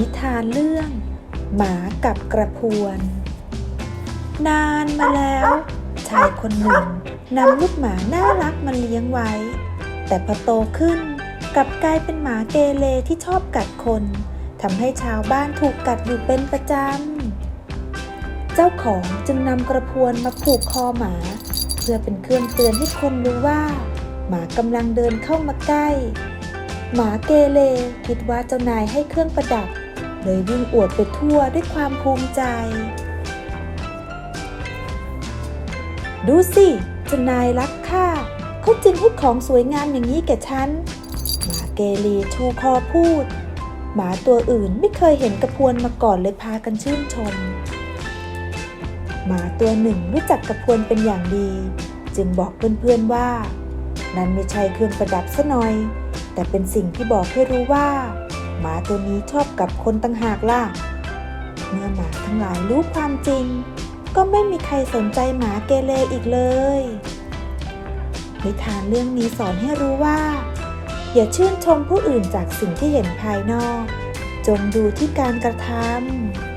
นิทานเรื่อง หมากับกระพวน นานมาแล้ว ชายคนหนึ่งนำลูกหมาน่ารักมาเลี้ยงไว้ แต่พอโตขึ้นกลับกลายเป็นหมาเกเรที่ชอบกัดคนทำให้ชาวบ้านถูกกัดอยู่เป็นประจำ เจ้าของจึงนำกระพวนมาผูกคอหมา เพื่อเป็นเครื่องเตือนให้คนรู้ว่า หมากำลังเดินเข้ามาใกล้ หมาเกเรคิดว่าเจ้านายให้เครื่องประดับ เลยวิ่งอวดไปทั่วด้วยความภูมิใจ ดูสิเจนายรักข้าเขาจึงให้ของสวยงามอย่างนี้แก่ฉัน หมาเกเรชูคอพูด หมาตัวอื่นไม่เคยเห็นกระพวนมาก่อนเลยพากันชื่นชม หมาตัวหนึ่งรู้จักกระพวนเป็นอย่างดี จึงบอกเพื่อนๆว่า นั่นไม่ใช่เครื่องประดับซะหน่อย แต่เป็นสิ่งที่บอกให้รู้ว่า หมาตัวนี้ชอบกับคนตั้งหากล่ะ เมื่อหมาทั้งหลายรู้ความจริง ก็ไม่มีใครสนใจหมาเกเรอีกเลยนิทานเรื่องนี้สอนให้รู้ว่า อย่าชื่นชมผู้อื่นจากสิ่งที่เห็นภายนอก จงดูที่การกระทำ